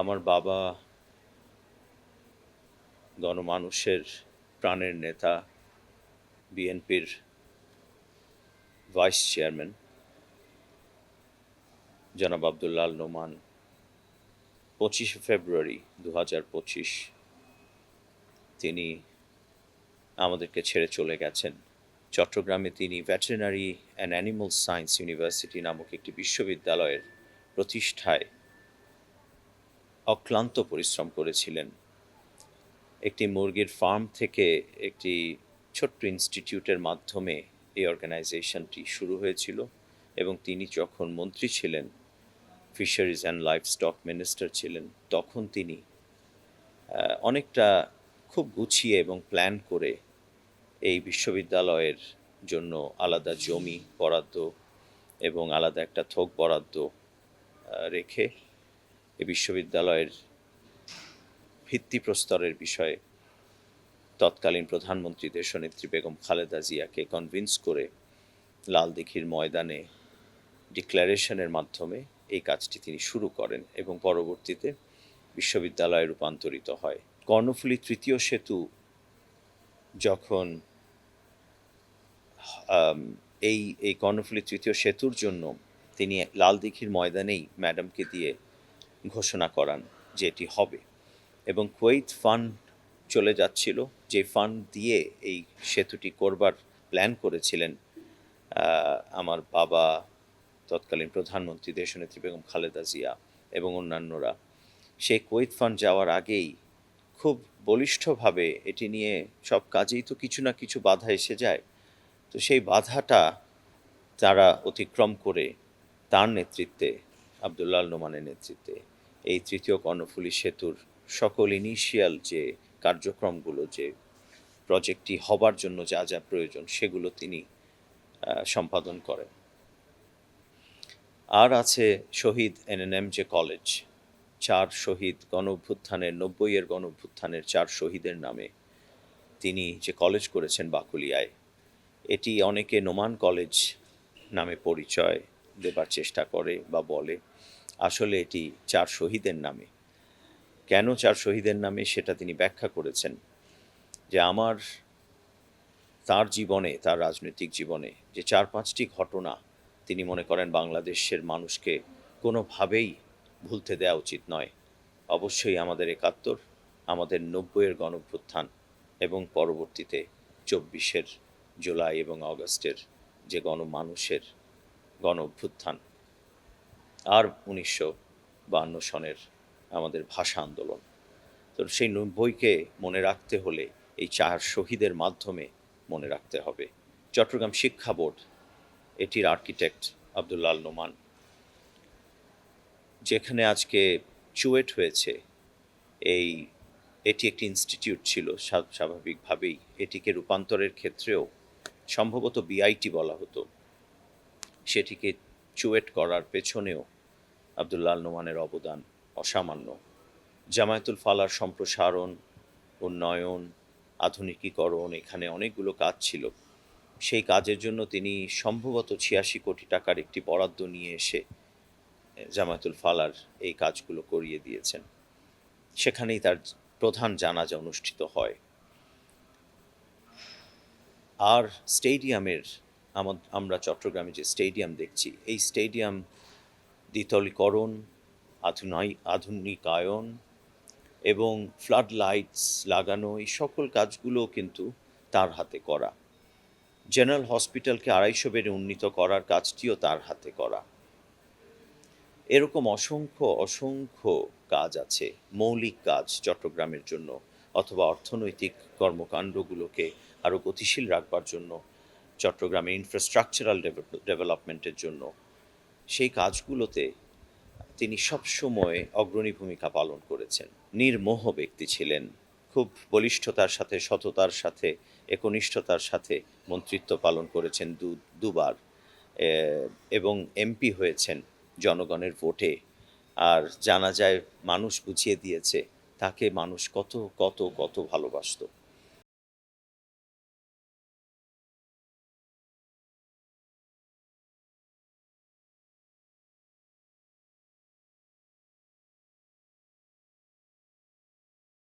আমার বাবা গণমানুষের প্রাণের নেতা, বিএনপির ভাইস চেয়ারম্যান, জনাব আবদুল্লাল নোমান, পঁচিশে ফেব্রুয়ারি দু হাজার পঁচিশ, তিনি আমাদেরকে ছেড়ে চলে গেছেন। চট্টগ্রামে তিনি veterinary and animal science university নামক একটি বিশ্ববিদ্যালয়ের প্রতিষ্ঠায় অক্লান্ত পরিশ্রম করেছিলেন। একটি মুরগির ফার্ম থেকে একটি ছোট্ট ইনস্টিটিউটের মাধ্যমে এই অর্গানাইজেশনটি শুরু হয়েছিল এবং তিনি যখন মন্ত্রী ছিলেন, fisheries and livestock minister ছিলেন, তখন তিনি অনেকটা খুব গুছিয়ে এবং প্ল্যান করে এই বিশ্ববিদ্যালয়ের জন্য আলাদা জমি বরাদ্দ এবং আলাদা একটা থোক বরাদ্দ রেখে এই বিশ্ববিদ্যালয়ের ভিত্তিপ্রস্তরের বিষয়ে তৎকালীন প্রধানমন্ত্রী দেশনেত্রী বেগম খালেদা জিয়াকে কনভিন্স করে লাল দিঘির ময়দানে ডিক্লারেশনের মাধ্যমে এই কাজটি তিনি শুরু করেন এবং পরবর্তীতে বিশ্ববিদ্যালয়ে রূপান্তরিত হয়। কর্ণফুলী তৃতীয় সেতু যখন এই এই কর্ণফুলী তৃতীয় সেতুর জন্য তিনি লাল দিঘির ময়দানেই ম্যাডামকে দিয়ে ঘোষণা করান যে এটি হবে। এবং কুয়েত ফান্ড চলে যাচ্ছিল, যে ফান্ড দিয়ে এই সেতুটি করবার প্ল্যান করেছিলেন আমার বাবা, তৎকালীন প্রধানমন্ত্রী দেশনেত্রী বেগম খালেদা জিয়া এবং অন্যান্যরা। সেই কুয়েত ফান্ড যাওয়ার আগেই খুব বলিষ্ঠভাবে এটি নিয়ে সব কাজেই তো কিছু না কিছু বাধা এসে যায়। তো সেই বাধাটা তারা অতিক্রম করে তার নেতৃত্বে আবদুল্লাল নোমানের নেতৃত্বে। এই তৃতীয় কর্ণফুলী সেতুর সকল ইনিশিয়াল যে কার্যক্রমগুলো, যে প্রজেক্টটি হবার জন্য যা যা প্রয়োজন, সেগুলো তিনি সম্পাদন করেন। আর আছে শহীদ এনএনএম যে কলেজ চার শহীদ গণ অভ্যুত্থানের নব্বইয়ের গণ অভ্যুত্থানের চার শহীদের নামে তিনি যে কলেজ করেছেন বাকুলিয়ায়, এটি অনেকে নোমান কলেজ নামে পরিচয় দেবার চেষ্টা করে বা বলে। আসলে এটি চার শহীদের নামে। কেন চার শহীদের নামে সেটা তিনি ব্যাখ্যা করেছেন? যে আমার, তার জীবনে, তার রাজনৈতিক জীবনে যে চার পাঁচটি ঘটনা তিনি মনে করেন বাংলাদেশের মানুষকে কোনোভাবেই ভুলতে দেওয়া উচিত নয়। অবশ্যই আমাদের একাত্তর, আমাদের নব্বইয়ের গণভ্যুত্থান এবং পরবর্তীতে চব্বিশের জুলাই এবং অগস্টের যে গণমানুষের গণ অভ্যুত্থান আর উনিশশো বাহান্ন সনের আমাদের ভাষা আন্দোলন। তো সেই নব্বইকে মনে রাখতে হলে এই চার শহীদের মাধ্যমে মনে রাখতে হবে। চট্টগ্রাম শিক্ষা বোর্ড, এটির আর্কিটেক্ট আবদুল্লাল নোমান, যেখানে আজকে চুয়েট হয়েছে। এই, এটি একটি ইনস্টিটিউট ছিল স্বাভাবিকভাবেই। এটিকে রূপান্তরের ক্ষেত্রেও সম্ভবত বিআইটি বলা হতো। সেটিকে চুয়েট করার পেছনেও আবদুল্লাল নোমানের অবদান অসামান্য। জামায়াতুল ফালার সম্প্রসারণ, উন্নয়ন, আধুনিকীকরণ এখানে অনেকগুলো কাজ ছিল। সেই কাজের জন্য তিনি সম্ভবত ছিয়াশি কোটি টাকার একটি বরাদ্দ নিয়ে এসে জামায়াতুল ফালার এই কাজগুলো করিয়ে দিয়েছেন। সেখানেই তার প্রধান জানাজা অনুষ্ঠিত হয়। আর স্টেডিয়ামের আমরা চট্টগ্রামে যে স্টেডিয়াম দেখছি, এই স্টেডিয়াম দ্বিতলীকরণ, আধুনাই, আধুনিকায়ন এবং ফ্লাড লাইটস লাগানো, এই সকল কাজগুলো কিন্তু তার হাতে করা। জেনারেল হসপিটালকে আড়াইশো বেড়ে উন্নীত করার কাজটিও তার হাতে করা। এরকম অসংখ্য অসংখ্য কাজ আছে, মৌলিক কাজ চট্টগ্রামের জন্য, অথবা অর্থনৈতিক কর্মকাণ্ডগুলোকে আরও গতিশীল রাখবার জন্য চট্টগ্রামের ইনফ্রাস্ট্রাকচারাল ডেভেলপমেন্টের জন্য, সেই কাজগুলোতে তিনি সবসময় অগ্রণী ভূমিকা পালন করেছেন। নির্মোহ ব্যক্তি ছিলেন, খুব বলিষ্ঠতার সাথে, সততার সাথে, একনিষ্ঠতার সাথে মন্ত্রিত্ব পালন করেছেন দু, দুবার। এবং এমপি হয়েছেন জনগণের ভোটে। আর জানা যায়, মানুষ বুঝিয়ে দিয়েছে, তাকে মানুষ কত কত কত ভালোবাসতো।